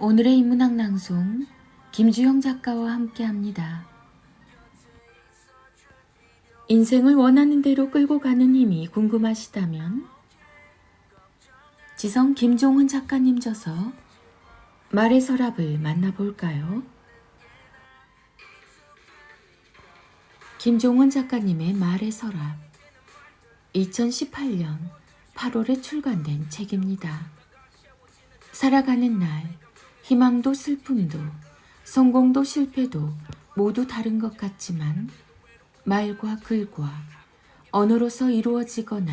오늘의 인문학 낭송 김주영 작가와 함께합니다. 인생을 원하는 대로 끌고 가는 힘이 궁금하시다면 지성 김종훈 작가님 저서 말의 서랍을 만나볼까요? 김종훈 작가님의 말의 서랍 2018년 8월에 출간된 책입니다. 살아가는 날 희망도 슬픔도 성공도 실패도 모두 다른 것 같지만 말과 글과 언어로서 이루어지거나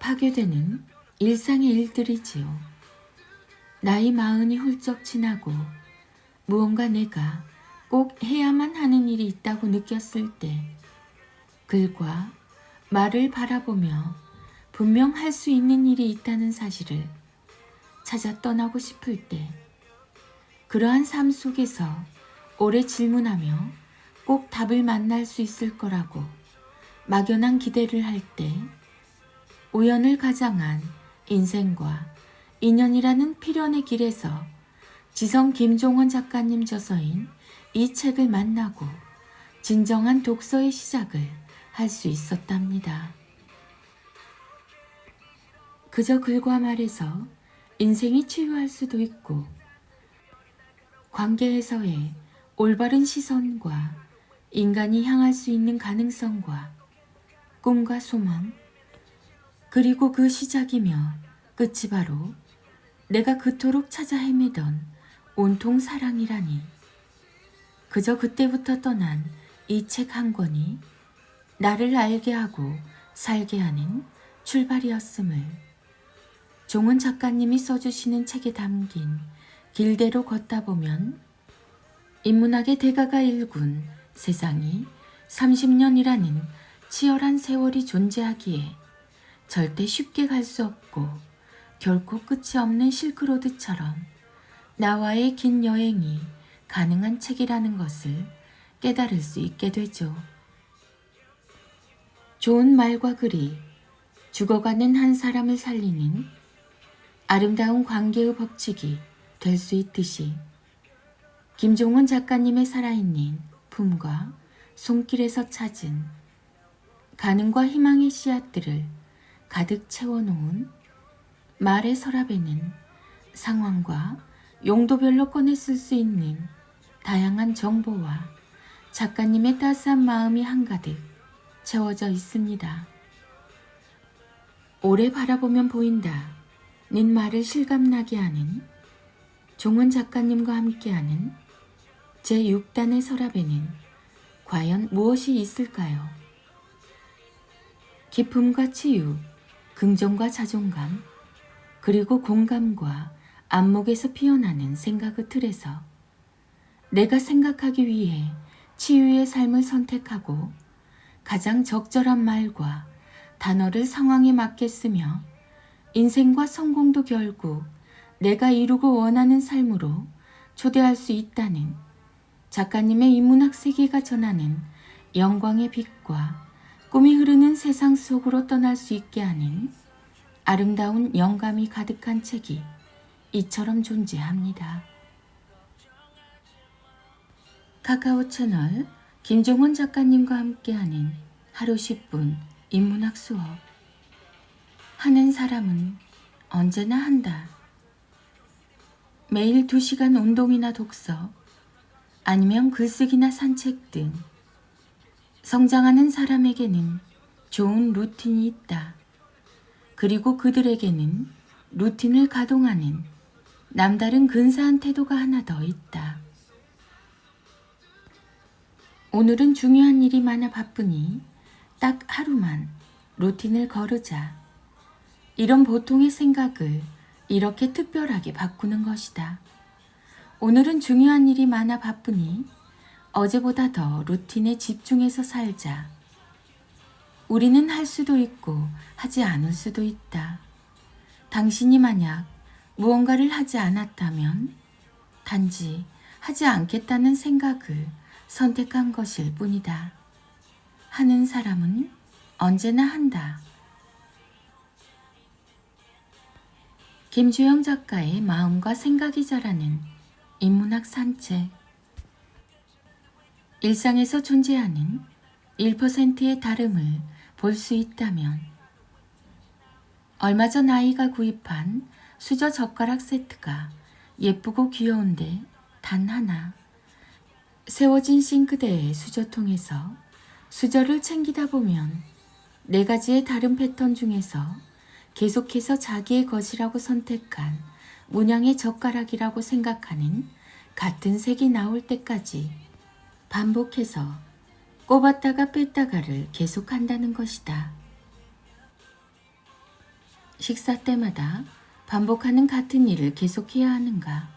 파괴되는 일상의 일들이지요. 나이 마흔이 훌쩍 지나고 무언가 내가 꼭 해야만 하는 일이 있다고 느꼈을 때 글과 말을 바라보며 분명 할 수 있는 일이 있다는 사실을 찾아 떠나고 싶을 때 그러한 삶 속에서 오래 질문하며 꼭 답을 만날 수 있을 거라고 막연한 기대를 할 때 우연을 가장한 인생과 인연이라는 필연의 길에서 지성 김종원 작가님 저서인 이 책을 만나고 진정한 독서의 시작을 할 수 있었답니다. 그저 글과 말에서 인생이 치유할 수도 있고 관계에서의 올바른 시선과 인간이 향할 수 있는 가능성과 꿈과 소망 그리고 그 시작이며 끝이 바로 내가 그토록 찾아 헤매던 온통 사랑이라니. 그저 그때부터 떠난 이 책 한 권이 나를 알게 하고 살게 하는 출발이었음을 종은 작가님이 써주시는 책에 담긴 길대로 걷다 보면 인문학의 대가가 일군 세상이 30년이라는 치열한 세월이 존재하기에 절대 쉽게 갈 수 없고 결코 끝이 없는 실크로드처럼 나와의 긴 여행이 가능한 책이라는 것을 깨달을 수 있게 되죠. 좋은 말과 글이 죽어가는 한 사람을 살리는 아름다운 관계의 법칙이 될 수 있듯이 김종원 작가님의 살아있는 품과 손길에서 찾은 가능과 희망의 씨앗들을 가득 채워놓은 말의 서랍에는 상황과 용도별로 꺼내 쓸 수 있는 다양한 정보와 작가님의 따스한 마음이 한가득 채워져 있습니다. 오래 바라보면 보인다. 는 말을 실감나게 하는 종원 작가님과 함께하는 제6단의 서랍에는 과연 무엇이 있을까요? 기쁨과 치유, 긍정과 자존감, 그리고 공감과 안목에서 피어나는 생각의 틀에서 내가 생각하기 위해 치유의 삶을 선택하고 가장 적절한 말과 단어를 상황에 맞게 쓰며 인생과 성공도 결국 내가 이루고 원하는 삶으로 초대할 수 있다는 작가님의 인문학 세계가 전하는 영광의 빛과 꿈이 흐르는 세상 속으로 떠날 수 있게 하는 아름다운 영감이 가득한 책이 이처럼 존재합니다. 카카오 채널 김종원 작가님과 함께하는 하루 10분 인문학 수업 하는 사람은 언제나 한다. 매일 2시간 운동이나 독서, 아니면 글쓰기나 산책 등 성장하는 사람에게는 좋은 루틴이 있다. 그리고 그들에게는 루틴을 가동하는 남다른 근사한 태도가 하나 더 있다. 오늘은 중요한 일이 많아 바쁘니 딱 하루만 루틴을 거르자. 이런 보통의 생각을 이렇게 특별하게 바꾸는 것이다. 오늘은 중요한 일이 많아 바쁘니 어제보다 더 루틴에 집중해서 살자. 우리는 할 수도 있고 하지 않을 수도 있다. 당신이 만약 무언가를 하지 않았다면 단지 하지 않겠다는 생각을 선택한 것일 뿐이다. 하는 사람은 언제나 한다. 김주영 작가의 마음과 생각이 자라는 인문학 산책. 일상에서 존재하는 1%의 다름을 볼 수 있다면 얼마 전 아이가 구입한 수저 젓가락 세트가 예쁘고 귀여운데 단 하나 세워진 싱크대의 수저통에서 수저를 챙기다 보면 네 가지의 다른 패턴 중에서 계속해서 자기의 것이라고 선택한 문양의 젓가락이라고 생각하는 같은 색이 나올 때까지 반복해서 꼽았다가 뺐다가를 계속한다는 것이다. 식사 때마다 반복하는 같은 일을 계속해야 하는가?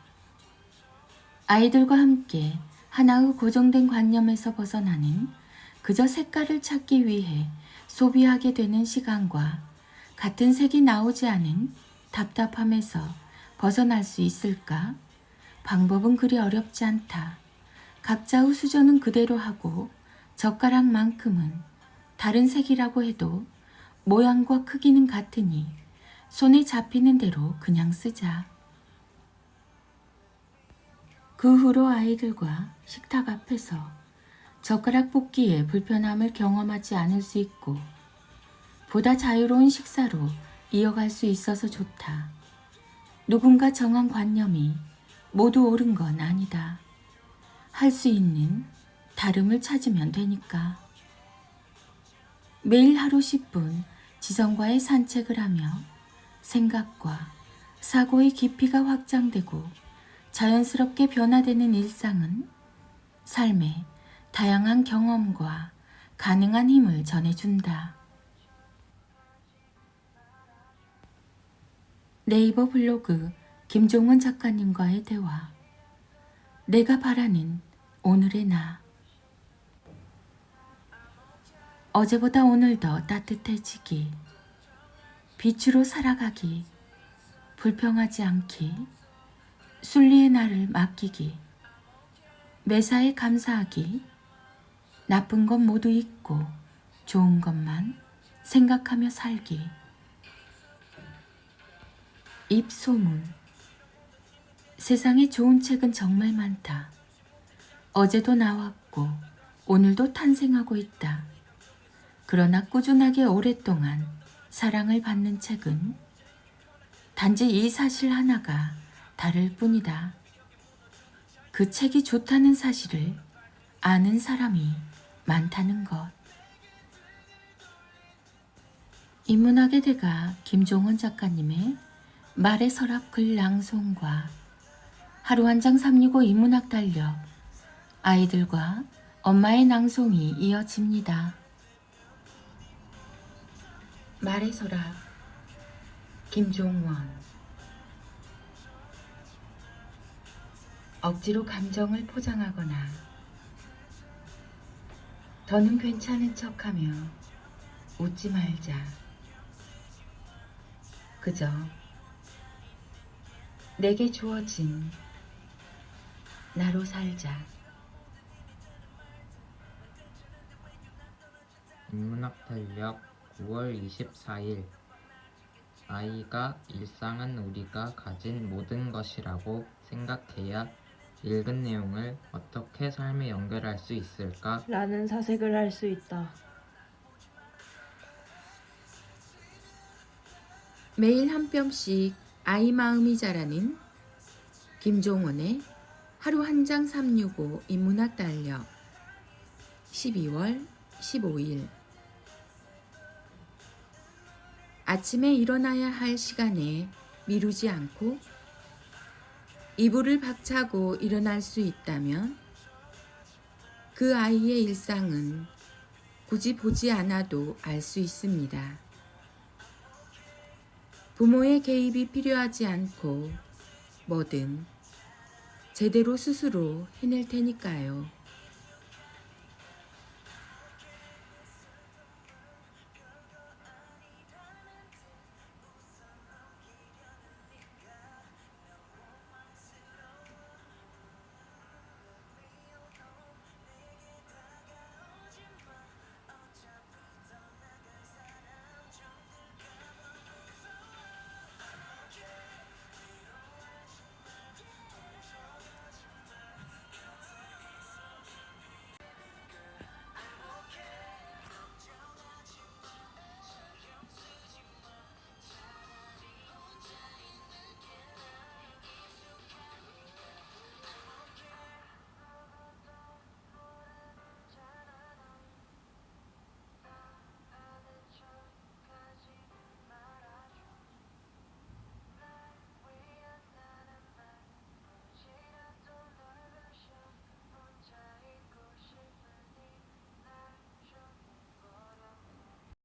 아이들과 함께 하나의 고정된 관념에서 벗어나는 그저 색깔을 찾기 위해 소비하게 되는 시간과 같은 색이 나오지 않은 답답함에서 벗어날 수 있을까? 방법은 그리 어렵지 않다. 각자의 수저는 그대로 하고 젓가락만큼은 다른 색이라고 해도 모양과 크기는 같으니 손에 잡히는 대로 그냥 쓰자. 그 후로 아이들과 식탁 앞에서 젓가락 뽑기에 불편함을 경험하지 않을 수 있고 보다 자유로운 식사로 이어갈 수 있어서 좋다. 누군가 정한 관념이 모두 옳은 건 아니다. 할 수 있는 다름을 찾으면 되니까. 매일 하루 10분 지성과의 산책을 하며 생각과 사고의 깊이가 확장되고 자연스럽게 변화되는 일상은 삶의 다양한 경험과 가능한 힘을 전해준다. 네이버 블로그 김종원 작가님과의 대화. 내가 바라는 오늘의 나. 어제보다 오늘 더 따뜻해지기. 빛으로 살아가기. 불평하지 않기. 순리의 나를 맡기기. 매사에 감사하기. 나쁜 건 모두 잊고 좋은 것만 생각하며 살기. 입소문. 세상에 좋은 책은 정말 많다. 어제도 나왔고 오늘도 탄생하고 있다. 그러나 꾸준하게 오랫동안 사랑을 받는 책은 단지 이 사실 하나가 다를 뿐이다. 그 책이 좋다는 사실을 아는 사람이 많다는 것. 인문학의 대가 김종원 작가님의 말의 서랍 글 낭송과 하루 한 장 365 인문학 달력 아이들과 엄마의 낭송이 이어집니다. 말의 서랍 김종원 억지로 감정을 포장하거나 더는 괜찮은 척하며 웃지 말자. 그저 내게 주어진 나로 살자. 인문학 달력 9월 24일 아이가 일상은 우리가 가진 모든 것이라고 생각해야 읽은 내용을 어떻게 삶에 연결할 수 있을까? 라는 사색을 할 수 있다. 매일 한 뼘씩 아이 마음이 자라는 김종원의 하루 한 장 365 인문학 달력 12월 15일 아침에 일어나야 할 시간에 미루지 않고 이불을 박차고 일어날 수 있다면 그 아이의 일상은 굳이 보지 않아도 알 수 있습니다. 부모의 개입이 필요하지 않고 뭐든 제대로 스스로 해낼 테니까요.